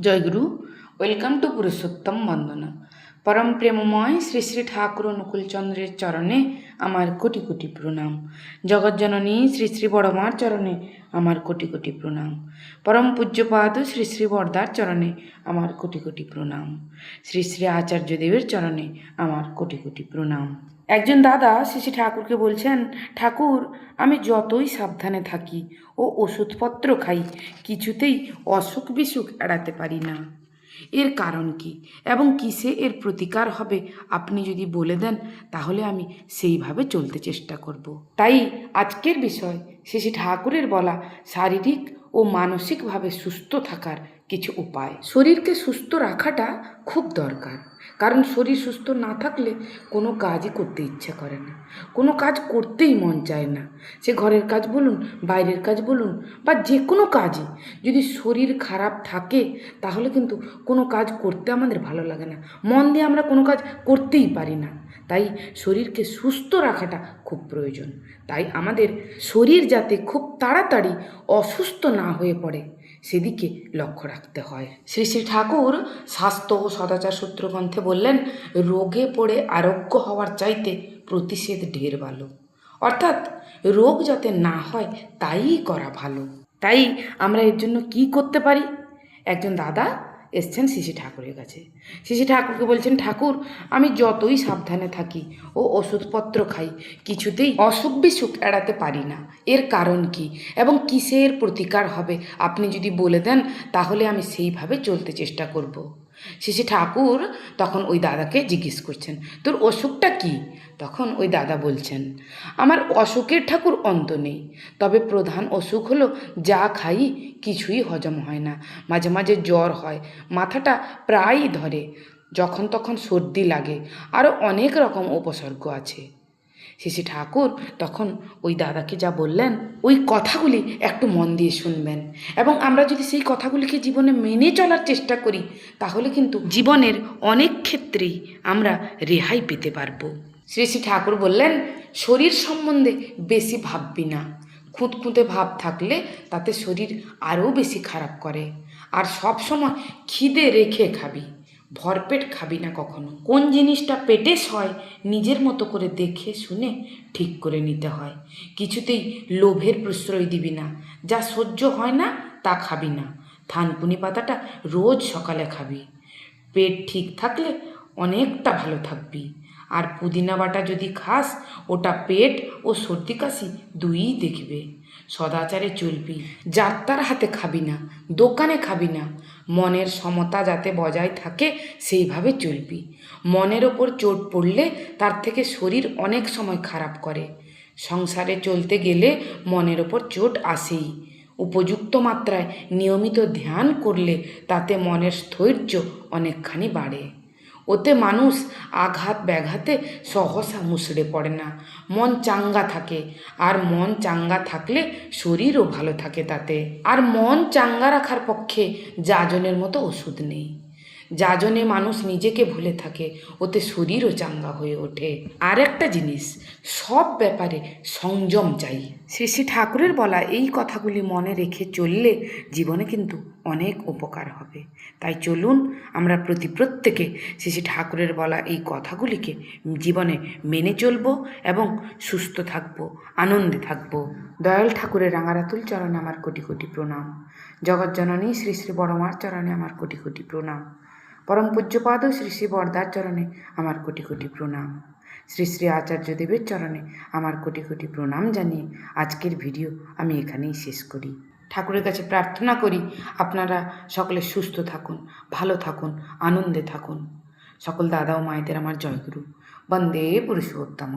Joyguru welcome to Purushottam বন্দনা পরম প্রেমময় শ্রী শ্রী ঠাকুর অনুকূলচন্দ্রের চরণে আমার কোটি কোটি প্রণাম জগজ্জননী শ্রী শ্রী বড়মার চরণে আমার কোটি কোটি প্রণাম পরম পূজ্যপাদ শ্রী শ্রী বর্দার চরণে আমার কোটি কোটি প্রণাম শ্রী শ্রী আচার্যদেবের চরণে আমার কোটি কোটি প্রণাম একজন দাদা শ্রী ঠাকুরকে বলছেন, ঠাকুর, আমি যতই সাবধানে থাকি ও ওষুধপত্র খাই, কিছুতেই অসুখ বিসুখ এড়াতে পারি না। এর কারণ কি এবং কিসে এর প্রতিকার হবে আপনি যদি বলে দেন, তাহলে আমি সেইভাবে চলতে চেষ্টা করব। তাই আজকের বিষয় শ্রী ঠাকুরের বলা শারীরিক ও মানসিকভাবে সুস্থ থাকার কিছু উপায়। শরীরকে সুস্থ রাখাটা খুব দরকার। কারণ শরীর সুস্থ না থাকলে কোনো কাজই করতে ইচ্ছা করে না। কোনো কাজ করতেই মন চায় না। সে ঘরের কাজ বলুন, বাইরের কাজ বলুন, বা যে কোনো কাজই। যদি শরীর খারাপ থাকে, তাহলে কিন্তু কোনো কাজ করতে আমাদের ভালো লাগে না। মন দিয়ে আমরা কোনো কাজ করতেই পারি না। তাই শরীরকে সুস্থ রাখাটা খুব প্রয়োজন। তাই আমাদের শরীর যাতে খুব তাড়াতাড়ি অসুস্থ না হয়ে পড়ে সেদিকে লক্ষ্য রাখতে হয়। শ্রী শ্রী ঠাকুর স্বাস্থ্য ও সদাচার সূত্রগ্রন্থে বললেন, রোগে পড়ে আরোগ্য হওয়ার চাইতে প্রতিষেধ ঢের ভালো। অর্থাৎ রোগ যাতে না হয় তাই করা ভালো। তাই আমরা এর জন্য কি করতে পারি? একজন দাদা এসছেন শিশি ঠাকুরের কাছে শিশি ঠাকুরকে বলছেন, ঠাকুর, আমি যতই সাবধানে থাকি ও ওষুধপত্র খাই, কিছুতেই অসুখ বিসুখ এড়াতে পারি না এর কারণ কি এবং কিসের প্রতিকার হবে, আপনি যদি বলে দেন, তাহলে আমি সেইভাবে চলতে চেষ্টা করব। শিশি ঠাকুর তখন ওই দাদাকে জিজ্ঞেস করছেন, তোর অসুখটা কি? তখন ওই দাদা বলছেন, আমার অসুখের ঠাকুর অন্ত নেই, তবে প্রধান অসুখ হলো যা খাই কিছুই হজম হয় না, মাঝে মাঝে জ্বর হয়, মাথাটা প্রায়ই ধরে, যখন তখন সর্দি লাগে আরও অনেক রকম উপসর্গ আছে। শিশি ঠাকুর তখন ওই দাদাকে যা বললেন, ওই কথাগুলি একটু মন দিয়ে শুনবেন। এবং আমরা যদি সেই কথাগুলিকে জীবনে মেনে চলার চেষ্টা করি, তাহলে কিন্তু জীবনের অনেক ক্ষেত্রেই আমরা রেহাই পেতে পারব। শ্রী শ্রী ঠাকুর বললেন, শরীর সম্বন্ধে বেশি ভাববি না। খুঁতখুঁতে ভাব থাকলে তাতে শরীর আরও বেশি খারাপ করে। আর সব সময় খিদে রেখে খাবি। ভরপেট খাবি না কখনো। কোন জিনিসটা পেটে সয় নিজের মতো করে দেখে শুনে ঠিক করে নিতে হয়। কিছুতেই লোভের প্রশ্রয় দিবি না। যা সহ্য হয় না, তা খাবি না। থানকুনি পাতাটা রোজ সকালে খাবি। পেট ঠিক থাকলে অনেকটা ভালো থাকবি। আর পুদিনা বাটা যদি খাস, ওটা পেট ও সর্দি কাশি দুইই দেখবে। সদাচারে চলবি, যাত্রার হাতে খাবি না, দোকানে খাবি না। মনের সমতা যাতে বজায় থাকে, সেইভাবে চলবি। মনের ওপর চোট পড়লে তার থেকে শরীর অনেক সময় খারাপ করে। সংসারে চলতে গেলে মনের ওপর চোট আসেই। উপযুক্ত মাত্রায় নিয়মিত ধ্যান করলে তাতে মনের স্থৈর্য অনেকখানি বাড়ে। ওতে মানুষ আঘাত ব্যাঘাতে সহসা মুসড়ে পড়ে না। মন চাঙ্গা থাকে, আর মন চাঙ্গা থাকলে শরীরও ভালো থাকে তাতে। আর মন চাঙ্গা রাখার পক্ষে যাজনের মতো ওষুধ নেই। যাজনে মানুষ নিজেকে ভুলে থাকে, ওতে শরীরও চাঙ্গা হয়ে ওঠে। আর একটা জিনিস, সব ব্যাপারে সংযম চাই। শ্রী শ্রী ঠাকুরের বলা এই কথাগুলি মনে রেখে চললে জীবনে কিন্তু অনেক উপকার হবে। তাই চলুন আমরা প্রতি প্রত্যেকে শ্রী শ্রী ঠাকুরের বলা এই কথাগুলিকে জীবনে মেনে চলবো এবং সুস্থ থাকব, আনন্দে থাকব। দয়াল ঠাকুরের রাঙারাতুল চরণে আমার কোটি কোটি প্রণাম। জগজ্জননী শ্রী শ্রী বড়মার চরণে আমার কোটি কোটি প্রণাম। পরম শ্রী শ্রী বরদার চরণে আমার কোটি কোটি প্রণাম। শ্রী শ্রী আচার্য দেবের চরণে আমার কোটি কোটি প্রণাম জানিয়ে আজকের ভিডিও আমি এখানেই শেষ করি। ঠাকুরের কাছে প্রার্থনা করি, আপনারা সকলে সুস্থ থাকুন, ভালো থাকুন, আনন্দে থাকুন। সকল দাদা ও মায়েদের আমার জয়গুরু। বন্দে পুরুষোত্তম